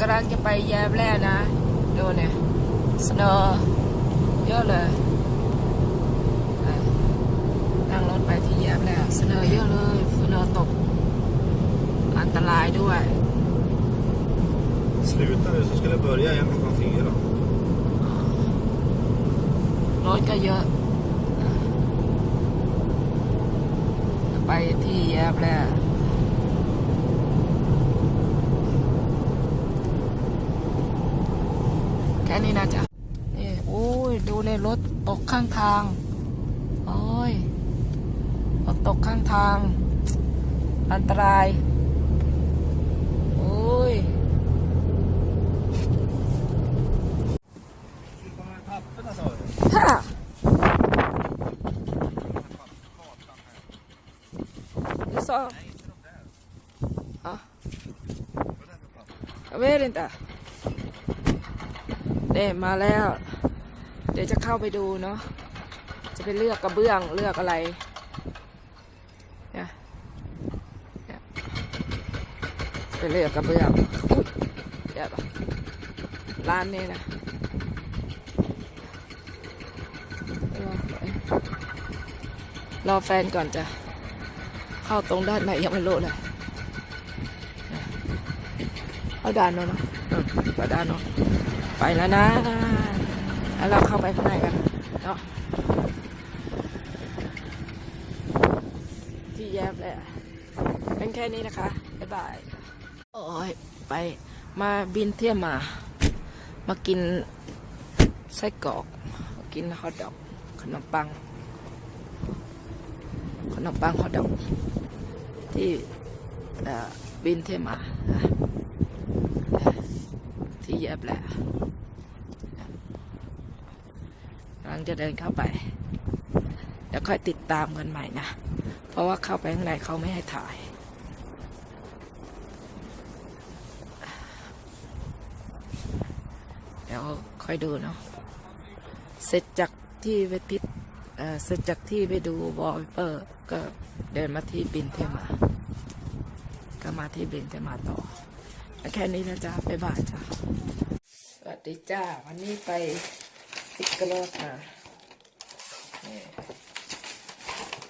กำลังจะไปแยมแร่นะดูเนี่ยสโนว์เยอะเลยอะนั่งรถไปที่แยมแร่สโนว์เยอะเลยสโนว์ตก อันตรายด้วย Sluta nu så skulle jag börja igen klockan fyra. รถก็เยอะจะไปที่แยบแล้วันนี้นะจ๊ะนี่โอ้ยดูเลยรถตกข้างทางโอ้ยรถตกข้างทาง อันตรายโอ้ยฮ่าดูสอ Jag vet inte. เนี่ยมาแล้ว เดี๋ยวจะเข้าไปดูเนาะจะไปเลือกกระเบื้องเลือกอะไรเนี่ยเนี่ยไปเลือกกระเบื้องอุ้ยเดี๋ยวร้านนี้นะรอแฟนรอแฟนก่อนจะเข้าตรงด้านไหนยังไม่รู้เลยเอาด้านโน้นเนอะเออไปด้านโน้น ไปแล้วนะ แล้วเราเข้าไปข้างในกันเนาะที่แยบเลยเป็นแค่นี้นะคะ บ๊ายบาย โอ้ย ไปมาบินเที่ยวมา มากินไส้กรอก กินฮอทดอก ขนมปัง ขนมปังฮอทดอก ที่บินเที่ยวมา ยบแหละกำลังจะเดินเข้าไป เดี๋ยวค่อยติดตามกันใหม่นะ เพราะว่าเข้าไปข้างในเขาไม่ให้ถ่ายเดี๋ยวค่อยดูเนาะเสร็จจากที่ไปพิษเอ่อเสร็จจากที่ไปดูวอลเปอร์ก็เดินมาที่บินเทมา ก็มาที่บินเทมาต่อ แค่นี้นะจ๊ะบ๊ายบายจ้ะสวัสดีจ้า วันนี้ไปซิกเกอร์โรดมานี่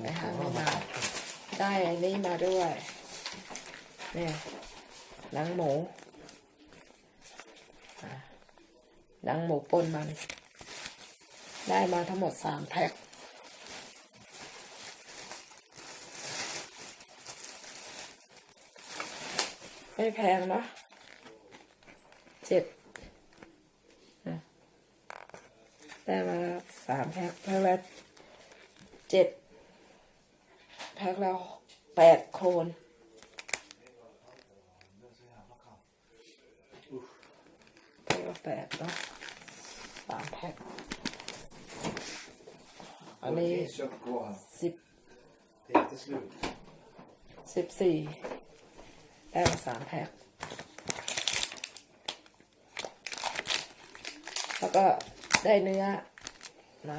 ไปหามาได้อันนี้มาด้วยเนี่ยหนังหมูหนังหมูปนมัน ได้มาทั้งหมดสามแพ็คไม่แพงเนาะ เจ็ดได้มาสามแพ็คแพ็คละเจ็ดแพ็คละแปดโคนแพ็คละแปดเนาะสามแพ็คอันนี้สิบสิบสี่ได้มาสามแพ็ค แล้วก็ได้เนื้อมา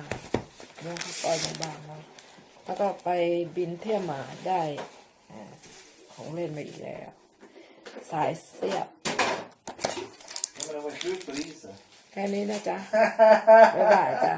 เนื้อข้าวซอยบางๆมาแล้วก็ไปบินเที่ยวมาได้อ่าของเล่นมาอีกแล้ว สายเสียบ Ja, men den var slut på isen. แค่นี้นะจ๊ะ บ๊ายบายจ้ะ